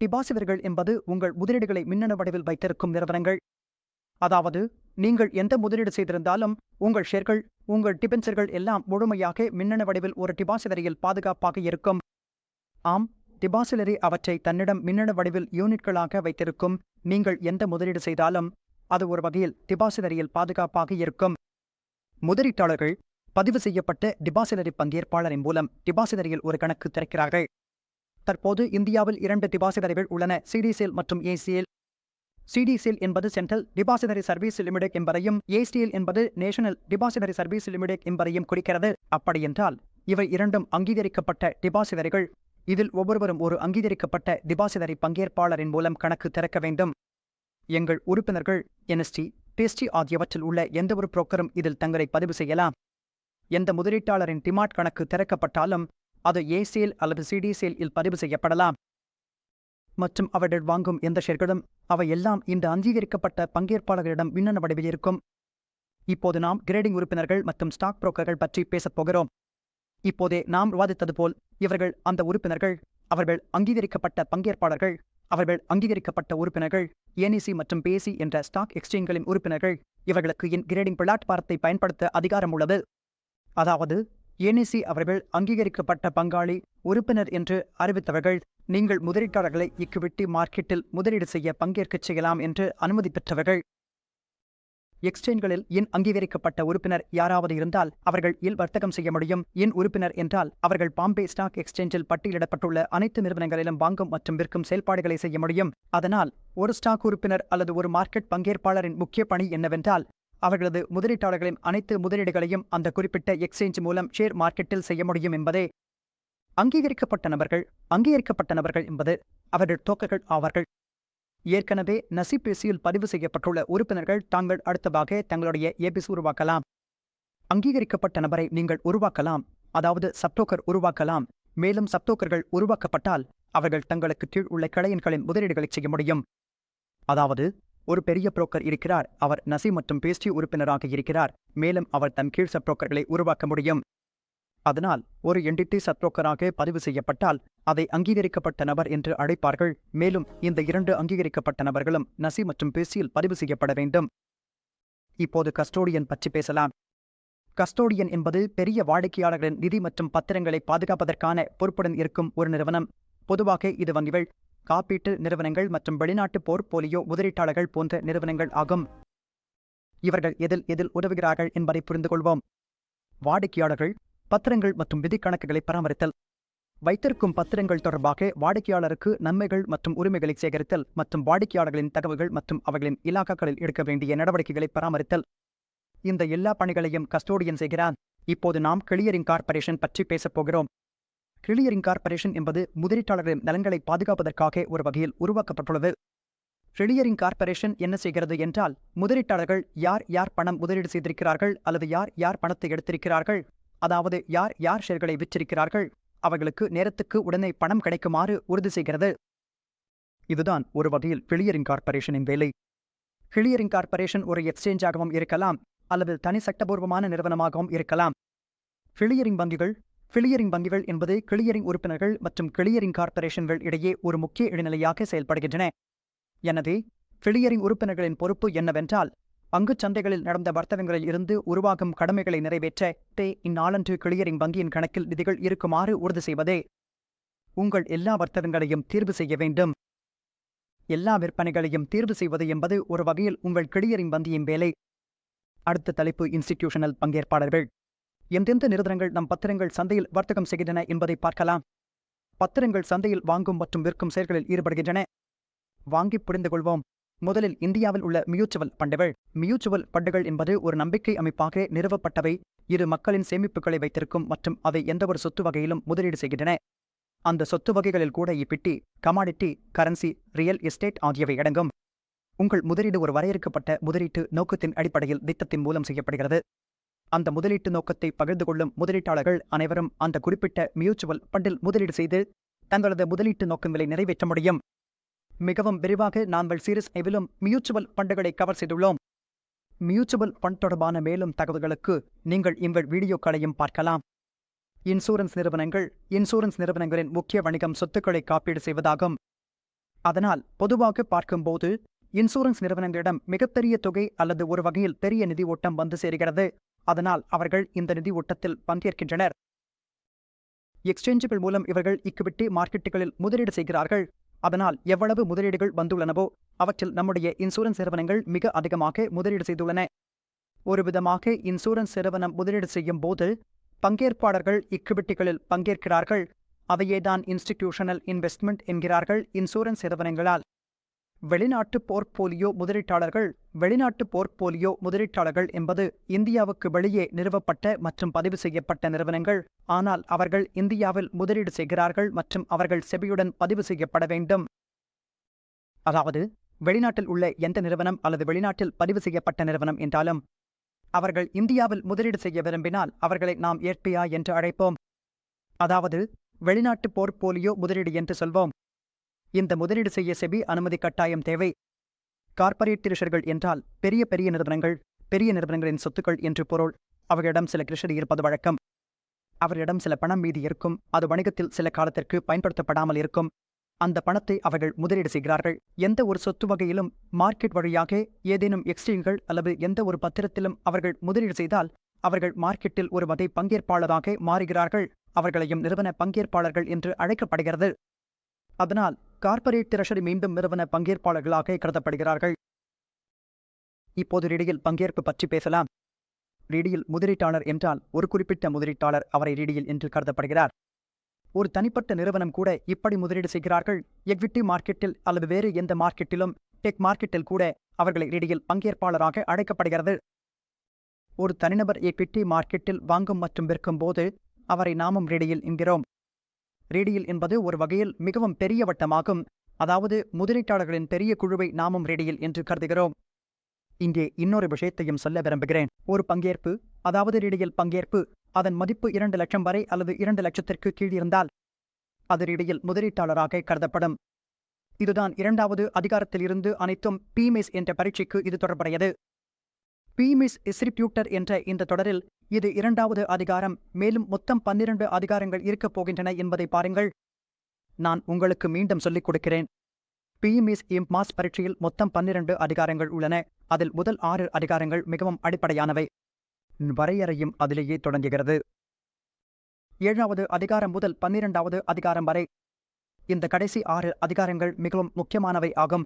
டிபாசிடர்கள் என்பது உங்கள் முதலீடுகளை மின்னணு வடிவில் வைத்திருக்கும் நிறுவனங்கள். அதாவது நீங்கள் எந்த முதலீடு செய்திருந்தாலும் உங்கள் ஷேர்கள் உங்கள் டிபென்சர்கள் எல்லாம் முழுமையாக மின்னணு வடிவில் ஒரு டிபாசிட்டரியில் பாதுகாப்பாக இருக்கும். ஆம் டிபாசிலரி அவற்றை தன்னிடம் மின்னணு வடிவில் யூனிட்களாக வைத்திருக்கும் நீங்கள் எந்த முதலீடு செய்தாலும் அது ஒரு வகையில் டிபாசிலரியில் பாதுகாப்பாக இருக்கும். முதலீட்டாளர்கள் பதிவு செய்யப்பட்ட டிபாசிலரி பங்கேற்பாளரின் மூலம் டிபாசிலரியில் ஒரு கணக்கு திறக்கிறார்கள். தற்போது இந்தியாவில் இரண்டு டிபாசிலரிகள் உள்ளன சிடிசிஎல் மற்றும் ஏசிஎல் சிடிசிஎல் என்பது சென்ட்ரல் டிபாசிலரி சர்வீஸ் லிமிடெட் என்பதையும் ஏசிஎல் என்பது நேஷனல் டிபாசிலரி சர்வீஸ் லிமிடெட் என்பதையும் குறிக்கிறது. அப்படியென்றால் இவை இரண்டும் அங்கீகரிக்கப்பட்ட டிபாசிலரிகள். இதில் ஒவ்வொருவரும் ஒரு அங்கீகரிக்கப்பட்ட டிபாசிதரி பங்கேற்பாளரின் மூலம் கணக்கு திறக்க வேண்டும். எங்கள் உறுப்பினர்கள் என்எஸ்டி பிஎஸ்டி ஆகியவற்றில் உள்ள எந்தவொரு புரோக்கரும் இதில் தங்களை பதிவு செய்யலாம். எந்த முதலீட்டாளரின் டிமாட் கணக்கு திறக்கப்பட்டாலும் அது ஏசிஎல் அல்லது சிடிசிஎல் இல் பதிவு செய்யப்படலாம். மற்றும் அவர்கள் வாங்கும் எந்த ஷேர்களும் அவை எல்லாம் இந்த அங்கீகரிக்கப்பட்ட பங்கேற்பாளர்களிடம் மின்னணு வடிவில் இருக்கும். இப்போது நாம் கிரேடிங் உறுப்பினர்கள் மற்றும் ஸ்டாக் புரோக்கர்கள் பற்றி பேசப் போகிறோம். இப்போதே நாம் விவாதித்தது போல் இவர்கள் அந்த உறுப்பினர்கள் அவர்கள் அங்கீகரிக்கப்பட்ட பங்கேற்பாளர்கள் அவர்கள் அங்கீகரிக்கப்பட்ட உறுப்பினர்கள் என்இசி மற்றும் பேசி என்ற ஸ்டாக் எக்ஸ்சேஞ்சுகளின் உறுப்பினர்கள் இவர்களுக்கு என் கிரேடிங் பிளாட்பாரத்தை பயன்படுத்த அதிகாரம் உள்ளது. அதாவது என்இசி அவர்கள் அங்கீகரிக்கப்பட்ட பங்காளி உறுப்பினர் என்று அறிவித்தவர்கள் நீங்கள் முதலீட்டாளர்களை இக்குவிட்டி மார்க்கெட்டில் முதலீடு செய்ய பங்கேற்கச் செய்யலாம் என்று அனுமதி பெற்றவர்கள். எக்ஸ்சேஞ்ச்களில் என் அங்கீகரிக்கப்பட்ட உறுப்பினர் யாராவது இருந்தால் அவர்கள் இல் வர்த்தகம் செய்ய முடியும். என் உறுப்பினர் என்றால் அவர்கள் பாம்பே ஸ்டாக் எக்ஸ்சேஞ்சில் பட்டியலிடப்பட்டுள்ள அனைத்து நிறுவனங்களிலும் வாங்கும் மற்றும் விற்கும் செயல்பாடுகளை செய்ய முடியும். அதனால் ஒரு ஸ்டாக் உறுப்பினர் அல்லது ஒரு மார்க்கெட் பங்கேற்பாளரின் முக்கிய பணி என்னவென்றால் அவர்களது முதலீட்டாளர்களின் அனைத்து முதலீடுகளையும் அந்த குறிப்பிட்ட எக்ஸ்சேஞ்ச் மூலம் ஷேர் மார்க்கெட்டில் செய்ய முடியும் என்பதே. அங்கீகரிக்கப்பட்ட நபர்கள் அங்கீகரிக்கப்பட்ட நபர்கள் என்பது அவர்கள் தோக்கர்கள் ஆவார்கள். ஏற்கனவே நசிபேசியில் பதிவு செய்யப்பட்டுள்ள உறுப்பினர்கள் தாங்கள் அடுத்ததாக தங்களுடைய ஏபிஸ் உருவாக்கலாம். அங்கீகரிக்கப்பட்ட நபரை நீங்கள் உருவாக்கலாம். அதாவது சப்டோக்கர் உருவாக்கலாம். மேலும் சப்டோக்கர்கள் உருவாக்கப்பட்டால் அவர்கள் தங்களுக்கு கீழ் உள்ள கிளையன்களின் முதலீடுகளை செய்ய முடியும். அதாவது ஒரு பெரிய புரோக்கர் இருக்கிறார். அவர் நசி மற்றும் பேஸ்டி உறுப்பினராக இருக்கிறார். மேலும் அவர் தன் கீழ் சப்ரோக்கர்களை உருவாக்க முடியும். அதனால் ஒரு என்டிட்டி சப்ரோக்கராக பதிவு செய்யப்பட்டால் அதை அங்கீகரிக்கப்பட்ட நபர் என்று அழைப்பார்கள். மேலும் இந்த இரண்டு அங்கீகரிக்கப்பட்ட நபர்களும் நசி மற்றும் பேசியில் பதிவு செய்யப்பட வேண்டும். இப்போது கஸ்டோடியன் பற்றி பேசலாம். கஸ்டோடியன் என்பது பெரிய வாடிக்கையாளர்களின் நிதி மற்றும் பத்திரங்களை பாதுகாப்பதற்கான பொறுப்புடன் இருக்கும் ஒரு நிறுவனம். பொதுவாக இது வங்கிகள் காப்பீட்டு நிறுவனங்கள் மற்றும் வெளிநாட்டு போர்ட்போலியோ முதலீட்டாளர்கள் போன்ற நிறுவனங்கள் ஆகும். இவர்கள் எதில் எதில் உதவுகிறார்கள் என்பதை புரிந்து கொள்வோம் வாடிக்கையாளர்கள் பத்திரங்கள் மற்றும் விதிக்கணக்குகளை பராமரித்தல். வைத்திருக்கும் பத்திரங்கள் தொடர்பாக வாடிக்கையாளருக்கு நன்மைகள் மற்றும் உரிமைகளை சேகரித்தல் மற்றும் வாடிக்கையாளர்களின் தகவல்கள் மற்றும் அவர்களின் இலாக்காக்களில் எடுக்க வேண்டிய நடவடிக்கைகளை பராமரித்தல். இந்த எல்லா பணிகளையும் கஸ்டோடியன் செய்கிறான். இப்போது நாம் கிளியரிங் கார்ப்பரேஷன் பற்றி பேசப் போகிறோம். கிளியரிங் கார்ப்பரேஷன் என்பது முதலீட்டாளர்களின் நலன்களை பாதுகாப்பதற்காக ஒரு வகையில் உருவாக்கப்பட்டுள்ளது. கிளியரிங் கார்ப்பரேஷன் என்ன செய்கிறது என்றால் முதலீட்டாளர்கள் யார் யார் பணம் முதலீடு செய்திருக்கிறார்கள் அல்லது யார் யார் பணத்தை எடுத்திருக்கிறார்கள்? அதாவது யார் யார் ஷேர்களை விற்றிருக்கிறார்கள்? அவர்களுக்கு நேரத்துக்கு உடனே பணம் கிடைக்குமாறு உறுதி செய்கிறது. இதுதான் ஒரு வகையில் கிளியரிங் கார்ப்பரேஷனின் வேலை. கிளியரிங் கார்ப்பரேஷன் ஒரு எக்ஸ்சேஞ்சாகவும் இருக்கலாம் அல்லது தனி சட்டபூர்வமான நிறுவனமாகவும் இருக்கலாம். கிளியரிங் வங்கிகள் கிளியரிங் வங்கிகள் என்பது கிளியரிங் உறுப்பினர்கள் மற்றும் கிளியரிங் கார்ப்பரேஷன்கள் இடையே ஒரு முக்கிய இடைநிலையாக செயல்படுகின்றன. எனவே கிளியரிங் உறுப்பினர்களின் பொறுப்பு என்னவென்றால் பங்குச் சந்தைகளில் நடந்த வர்த்தகங்களில் இருந்து உருவாகும் கடமைகளை நிறைவேற்ற தே இந்நாளன்று கிளியரிங் வங்கியின் கணக்கில் நிதிகள் இருக்குமாறு உறுதி செய்வதே உங்கள் எல்லா வர்த்தகங்களையும் தீர்வு செய்ய வேண்டும். எல்லா விற்பனைகளையும் தீர்வு செய்வது என்பது ஒரு வகையில் உங்கள் கிளியரிங் வங்கியின் வேலை. அடுத்த தலைப்பு இன்ஸ்டிடியூஷனல் பங்கேற்பாளர்கள். எந்தெந்த நிறுவனங்கள் நம் பத்திரங்கள் சந்தையில் வர்த்தகம் செய்கின்றன என்பதை பார்க்கலாம். பத்திரங்கள் சந்தையில் வாங்கும் மற்றும் விற்கும் செயல்களில் ஈடுபடுகின்றன. வாங்கி புரிந்து கொள்வோம் முதலில் இந்தியாவில் உள்ள மியூச்சுவல் பண்டுகள் மியூச்சுவல் பண்டுகள் என்பது ஒரு நம்பிக்கை அமைப்பாக நிறுவப்பட்டவை. இரு மக்களின் சேமிப்புகளை வைத்திருக்கும் மற்றும் அவை எந்தவொரு சொத்து வகையிலும் முதலீடு செய்கின்றன. அந்த சொத்து வகைகளில் கூட equity commodity currency real estate ஆகியவை அடங்கும். உங்கள் முதலீடு ஒரு வரையறுக்கப்பட்ட முதலீட்டு நோக்கத்தின் அடிப்படையில் திட்டத்தின் மூலம் செய்யப்படுகிறது. அந்த முதலீட்டு நோக்கத்தை பகிர்ந்து கொள்ளும் முதலீட்டாளர்கள் அனைவரும் அந்த குறிப்பிட்ட மியூச்சுவல் பண்டில் முதலீடு செய்து தங்களது முதலீட்டு நோக்கங்களை நிறைவேற்ற முடியும். மிகவும் விரிவாக நாங்கள் சீரிஸ் ஐவிலும் மியூச்சுவல் பண்டுகளை கவர் செய்துள்ளோம். மியூச்சுவல் பண்ட் தொடர்பான மேலும் தகவல்களுக்கு நீங்கள் எங்கள் வீடியோக்களையும் பார்க்கலாம். இன்சூரன்ஸ் நிறுவனங்கள் இன்சூரன்ஸ் நிறுவனங்களின் முக்கிய வணிகம் சொத்துக்களை காப்பீடு செய்வதாகும். அதனால் பொதுவாக பார்க்கும்போது இன்சூரன்ஸ் நிறுவனங்களிடம் மிகப்பெரிய தொகை அல்லது ஒரு வகையில் பெரிய நிதி ஓட்டம் வந்து சேர்கிறது. அதனால் அவர்கள் இந்த நிதி ஓட்டத்தில் பங்கேற்கின்றனர். எக்ஸ்சேஞ்சுகள் மூலம் இவர்கள் இக்குவிட்டி மார்க்கெட்டுகளில் முதலீடு செய்கிறார்கள். அதனால் எவ்வளவு முதலீடுகள் வந்துள்ளனவோ அவற்றில் நம்முடைய இன்சூரன்ஸ் நிறுவனங்கள் மிக அதிகமாக முதலீடு செய்துள்ளன. ஒரு விதமாக இன்சூரன்ஸ் நிறுவனம் முதலீடு செய்யும் போது பங்கேற்பாளர்கள் இக்குவிட்டிகளில் பங்கேற்கிறார்கள். அவையேதான் இன்ஸ்டிடியூஷனல் இன்வெஸ்ட்மெண்ட் என்கிறார்கள் இன்சூரன்ஸ் நிறுவனங்களால். வெளிநாட்டு போர்ட்போலியோ முதலீட்டாளர்கள் வெளிநாட்டு போர்ட்போலியோ முதலீட்டாளர்கள் என்பது இந்தியாவுக்கு வெளியே நிறுவப்பட்ட மற்றும் பதிவு செய்யப்பட்ட நிறுவனங்கள். ஆனால் அவர்கள் இந்தியாவில் முதலீடு செய்கிறார்கள் மற்றும் அவர்கள் செபியுடன் பதிவு செய்யப்பட வேண்டும். அதாவது வெளிநாட்டில் உள்ள எந்த நிறுவனம் அல்லது வெளிநாட்டில் பதிவு செய்யப்பட்ட நிறுவனம் என்றாலும் அவர்கள் இந்தியாவில் முதலீடு செய்ய விரும்பினால் அவர்களை நாம் ஏற்பியா என்று அழைப்போம். அதாவது வெளிநாட்டு போர்ட்போலியோ முதலீடு என்று சொல்வோம். இந்த முதலீடு செய்ய செபி அனுமதி கட்டாயம் தேவை. கார்ப்பரேட் திருஷர்கள் என்றால் பெரிய பெரிய நிறுவனங்கள் பெரிய நிறுவனங்களின் சொத்துக்கள் என்று பொருள். அவர்களிடம் சில கிருஷர் இருப்பது வழக்கம். அவர்களிடம் சில பணம் மீதி இருக்கும். அது வணிகத்தில் சில காலத்திற்கு பயன்படுத்தப்படாமல் இருக்கும். அந்த பணத்தை அவர்கள் முதலீடு செய்கிறார்கள். எந்த ஒரு சொத்து வகையிலும் மார்க்கெட் வழியாக ஏதேனும் எக்ஸ்சேஞ்சுகள் அல்லது எந்த ஒரு பத்திரத்திலும் அவர்கள் முதலீடு செய்தால் அவர்கள் மார்க்கெட்டில் ஒரு வகை பங்கேற்பாளராக மாறுகிறார்கள். அவர்களையும் நிறுவன பங்கேற்பாளர்கள் என்று அழைக்கப்படுகிறது. அதனால் கார்ப்பரேட் திரஷரி மீண்டும் நிறுவன பங்கேற்பாளர்களாக கருதப்படுகிறார்கள். இப்போது ரீடியில் பங்கேற்பு பற்றி பேசலாம். ரீடியில் முதலீட்டாளர் என்றால் ஒரு குறிப்பிட்ட முதலீட்டாளர் அவரை ரீடியில் என்று கருதப்படுகிறார். ஒரு தனிப்பட்ட நிறுவனம் கூட இப்படி முதலீடு செய்கிறார்கள். எக்விட்டி மார்க்கெட்டில் அல்லது வேறு எந்த மார்க்கெட்டிலும் டெக் மார்க்கெட்டில் கூட அவர்களை ரீடியில் பங்கேற்பாளராக அழைக்கப்படுகிறது. ஒரு தனிநபர் எக்விட்டி மார்க்கெட்டில் வாங்கும் மற்றும் விற்கும் போது அவரை நாமும் ரீடியில் என்கிறோம். ரேடியல் என்பது ஒரு வகையில் மிகவும் பெரிய வட்டமாகும். அதாவது முதலீட்டாளர்களின் பெரிய குழுவை நாமும் ரேடியல் என்று கருதுகிறோம். இங்கே இன்னொரு விஷயத்தையும் சொல்ல விரும்புகிறேன். ஒரு பங்கேற்பு அதாவது ரேடியல் பங்கேற்பு அதன் மதிப்பு இரண்டு லட்சம் வரை அல்லது இரண்டு லட்சத்திற்கு கீழிருந்தால் அது ரேடியல் முதலீட்டாளராக கருதப்படும். இதுதான் இரண்டாவது அதிகாரத்திலிருந்து அனைத்தும் பிமிஸ் என்ற பரீட்சைக்கு இது தொடர்புடையது. பீமிஸ் டிஸ்ட்ரிபியூட்டர் என்ற இந்த தொடரில் இது இரண்டாவது அதிகாரம். மேலும் மொத்தம் பன்னிரண்டு அதிகாரங்கள் இருக்கப் போகின்றன என்பதை பாருங்கள். நான் உங்களுக்கு மீண்டும் சொல்லிக் கொடுக்கிறேன். பிஎம்இஸ் இம் மாஸ் பரீட்சையில் மொத்தம் பன்னிரண்டு அதிகாரங்கள் உள்ளன. அதில் முதல் ஆறு அதிகாரங்கள் மிகவும் அடிப்படையானவை. வரையறையும் அதிலேயே தொடங்குகிறது. ஏழாவது அதிகாரம் முதல் பன்னிரண்டாவது அதிகாரம் வரை. இந்த கடைசி ஆறு அதிகாரங்கள் மிகவும் முக்கியமானவை ஆகும்.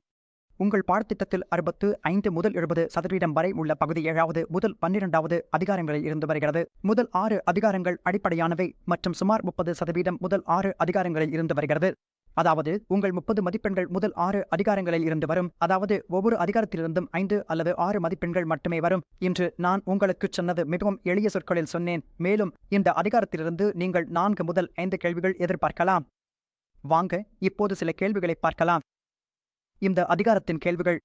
உங்கள் பாடத்திட்டத்தில் அறுபத்து ஐந்து முதல் எழுபது சதவீதம் வரை உள்ள பகுதி ஏழாவது முதல் பன்னிரெண்டாவது அதிகாரங்களில் இருந்து வருகிறது. முதல் ஆறு அதிகாரங்கள் அடிப்படையானவை மற்றும் சுமார் முப்பது சதவீதம் முதல் ஆறு அதிகாரங்களில் இருந்து வருகிறது. அதாவது உங்கள் முப்பது மதிப்பெண்கள் முதல் ஆறு அதிகாரங்களில் இருந்து வரும். அதாவது ஒவ்வொரு அதிகாரத்திலிருந்தும் ஐந்து அல்லது ஆறு மதிப்பெண்கள் மட்டுமே வரும் இன்று நான் உங்களுக்கு சொன்னது மிகவும் எளிய சொற்களில் சொன்னேன். மேலும் இந்த அதிகாரத்திலிருந்து நீங்கள் நான்கு முதல் ஐந்து கேள்விகள் எதிர்பார்க்கலாம். வாங்க இப்போது சில கேள்விகளை பார்க்கலாம். இந்த அதிகாரத்தின் கேள்விகள்.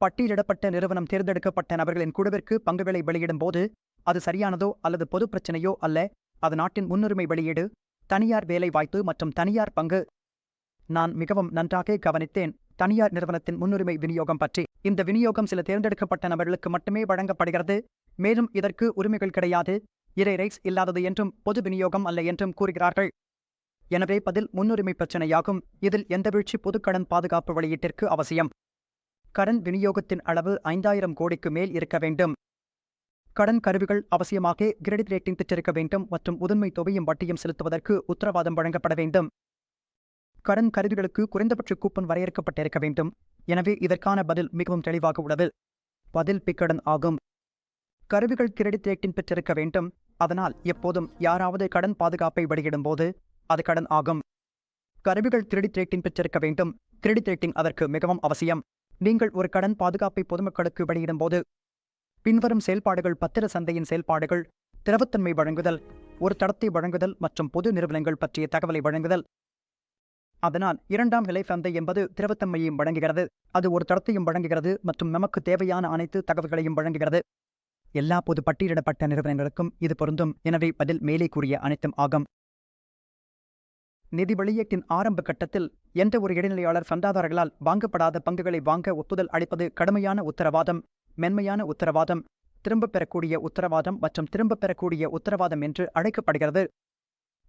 பட்டியலிடப்பட்ட நிறுவனம் தேர்ந்தெடுக்கப்பட்ட நபர்களின் குழுவிற்கு பங்குகளை வெளியிடும் போது அது சரியானதோ அல்லது பொது பிரச்சனையோ அல்ல அது நாட்டின் முன்னுரிமை வெளியீடு தனியார் வேலைவாய்ப்பு மற்றும் தனியார் பங்கு. நான் மிகவும் நன்றாக கவனித்தேன் தனியார் நிறுவனத்தின் முன்னுரிமை விநியோகம் பற்றி. இந்த விநியோகம் சில தேர்ந்தெடுக்கப்பட்ட நபர்களுக்கு மட்டுமே வழங்கப்படுகிறது மேலும் இதற்கு உரிமைகள் கிடையாது இறை ரைட்ஸ் இல்லாதது என்றும் பொது விநியோகம் அல்ல என்றும் கூறுகிறார்கள். எனவே பதில் முன்னுரிமை பிரச்சனையாகும். இதில் எந்த வீழ்ச்சி பொதுக்கடன் பாதுகாப்பு வெளியீட்டிற்கு அவசியம்? கடன் விநியோகத்தின் அளவு ஐந்தாயிரம் கோடிக்கு மேல் இருக்க வேண்டும். கடன் கருவிகள் அவசியமாக கிரெடிட் ரேட்டிங் பெற்றிருக்க வேண்டும் மற்றும் முதன்மை தொகையும் வட்டியும் செலுத்துவதற்கு உத்தரவாதம் வழங்கப்பட வேண்டும். கடன் கருவிகளுக்கு குறைந்தபட்ச கூப்பன் வரையறுக்கப்பட்டிருக்க வேண்டும். எனவே இதற்கான பதில் மிகவும் தெளிவாக உள்ளது. பதில் பிக்கடன் ஆகும். கருவிகள் கிரெடிட் ரேட்டிங் பெற்றிருக்க வேண்டும். அதனால் எப்போதும் யாராவது கடன் பாதுகாப்பை வெளியிடும்போது அது கடன் ஆகும். கருவிகள் கிரெடிட் ரேட்டிங் பெற்றிருக்க வேண்டும். கிரெடிட் ரேட்டிங் அதற்கு மிகவும் அவசியம். நீங்கள் ஒரு கடன் பாதுகாப்பை பொதுமக்களுக்கு வெளியிடும்போது பின்வரும் செயல்பாடுகள் பத்திர சந்தையின் செயல்பாடுகள் திரவத்தன்மை வழங்குதல் ஒரு தடத்தை வழங்குதல் மற்றும் பொது நிறுவனங்கள் பற்றிய தகவலை வழங்குதல். அதனால் இரண்டாம் நிலை சந்தை என்பது திரவத்தன்மையையும் வழங்குகிறது. அது ஒரு தடத்தையும் வழங்குகிறது மற்றும் நமக்கு தேவையான அனைத்து தகவல்களையும் வழங்குகிறது. எல்லா பொது பட்டியலிடப்பட்ட நிறுவனங்களுக்கும் இது பொருந்தும். எனவே பதில் மேலே கூறிய அனைத்தும் ஆகும். நிதி வெளியீட்டின் ஆரம்ப கட்டத்தில் எந்த ஒரு இடைநிலையாளர் சந்தாதாரர்களால் வாங்கப்படாத பங்குகளை வாங்க ஒப்புதல் அளிப்பது கடுமையான உத்தரவாதம் மென்மையான உத்தரவாதம் திரும்பப் பெறக்கூடிய உத்தரவாதம் மற்றும் திரும்பப் பெறக்கூடிய உத்தரவாதம் என்று அழைக்கப்படுகிறது.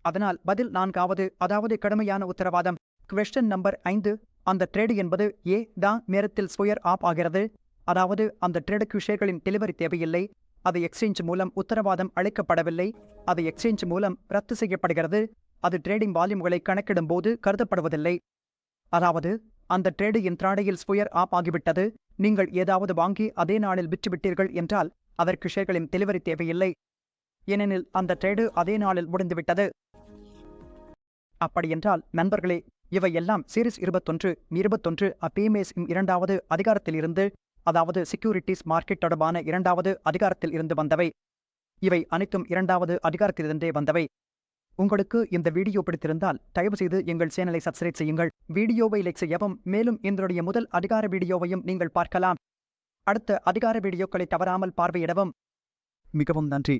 அதனால் பதில் நான்காவது அதாவது கடுமையான உத்தரவாதம். கொஸ்டின் நம்பர் ஐந்து அந்த ட்ரேடு என்பது ஏ தான் நேரத்தில் ஸ்கொயர் ஆப் ஆகிறது. அதாவது அந்த ட்ரேடுக்கு ஷேர்களின் டெலிவரி தேவையில்லை. அது எக்ஸ்சேஞ்ச் மூலம் உத்தரவாதம் அளிக்கப்படவில்லை. அது எக்ஸ்சேஞ்ச் மூலம் ரத்து செய்யப்படுகிறது. அது ட்ரேடிங் வால்யூம்களை கணக்கிடும் போது கருதப்படுவதில்லை. அதாவது அந்த ட்ரேடு என் திராடையில் ஸ்புயர் ஆப் ஆகிவிட்டது. நீங்கள் ஏதாவது வாங்கி அதே நாளில் விற்றுவிட்டீர்கள் என்றால் அதற்கு ஷேர்களின் டெலிவரி தேவையில்லை. ஏனெனில் அந்த ட்ரேடு அதே நாளில் முடிந்துவிட்டது. அப்படியென்றால் நண்பர்களே இவை எல்லாம் சீரிஸ் இருபத்தொன்று இருபத்தொன்று அபிஎம்எஸ் இரண்டாவது அதிகாரத்தில் இருந்து அதாவது செக்யூரிட்டிஸ் மார்க்கெட் தொடர்பான இரண்டாவது அதிகாரத்தில் இருந்து வந்தவை. இவை அனைத்தும் இரண்டாவது அதிகாரத்திலிருந்தே வந்தவை. உங்களுக்கு இந்த வீடியோ பிடித்திருந்தால் தயவு செய்து எங்கள் சேனலை சப்ஸ்கிரைப் செய்யுங்கள். வீடியோவை லைக் செய்யவும் மேலும் எங்களுடைய முதல் அதிகார வீடியோவையும் நீங்கள் பார்க்கலாம். அடுத்த அதிகார வீடியோக்களை தவறாமல் பார்வையிடவும். மிகவும் நன்றி.